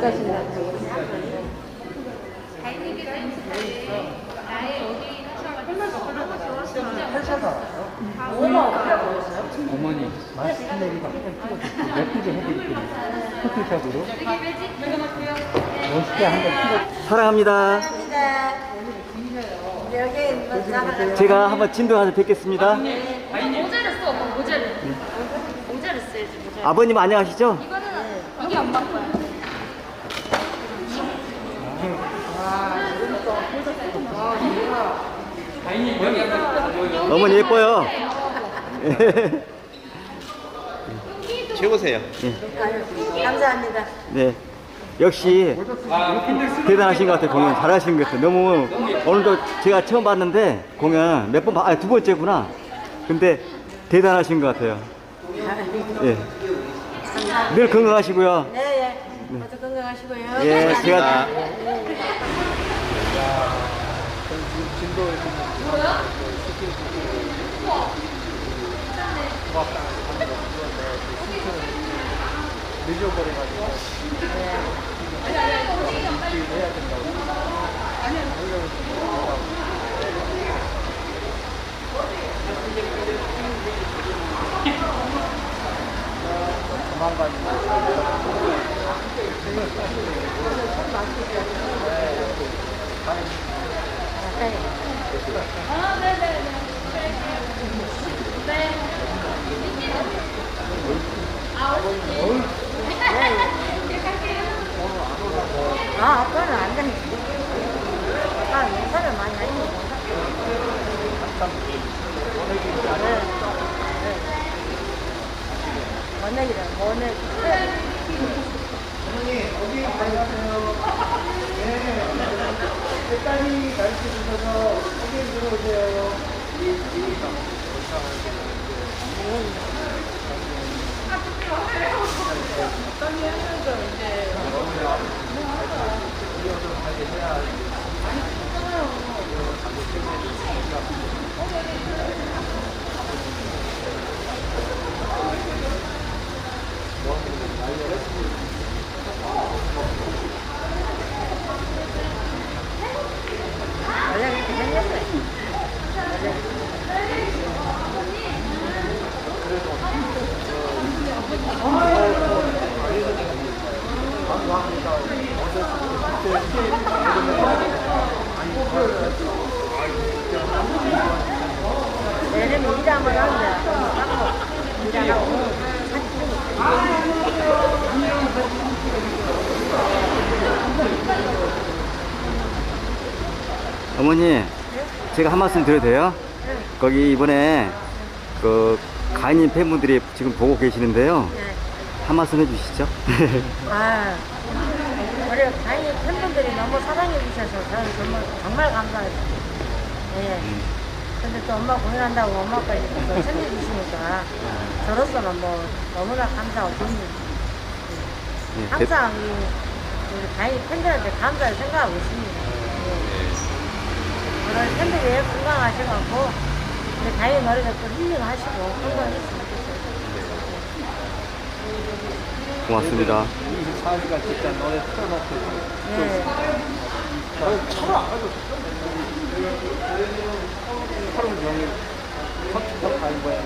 가신다고. 어머니 마스크 내리고 한장 찍어주세요. 예쁘게 해드릴게요. 포토샵으로 멋있게 한장 찍어. 사랑합니다. 제가 한번 진도가서 뵙겠습니다. 모자를 써, 모자를. 모자를 써야지, 모자. 아버님 안녕하시죠? 이거는 이게 안 바꿔요. 어머니 예뻐요. 최고세요. 감사합니다. 네. 역시 대단하신 것 같아요. 공연 잘하신 것 같아요. 너무 오늘도 제가 처음 봤는데 공연 몇 번 봐, 아, 두 번째구나. 근데 대단하신 것 같아요. 예. 늘 건강하시고요. 네, 예. 모두 건강하시고요. 예, 제가 아, 아 빠는 안 되는 아빠 인사를 많이 하는 거 원액이라 원액. 색깔이 가르쳐 주셔서 소개 들어오세요. 원래 그렇게 생겼어요. 일하면 일하고 어머니, 제가 한 말씀 드려도 돼요? 거기 이번에 그 가인님 팬분들이 지금 보고 계시는데요. 네. 한 말씀 해주시죠. 아, 우리 다행히 팬분들이 너무 사랑해 주셔서 저는 정말, 정말 감사해요. 예. 근데 또 엄마 공연한다고 엄마까지 또 챙겨주시니까 저로서는 뭐 너무나 감사하고 좋은 일이죠. 예, 대- 항상 이 우리 다행히 팬들한테 감사를 생각하고 있습니다. 예. 오늘 팬들이 건강하셔갖고 우리 다행히 노래가 또 힐링하시고 좋겠어요. 고맙습니다. 24시간 진짜 노래 틀어놓고 예. 안 가도 하루 종일 컵컵 가는 거야.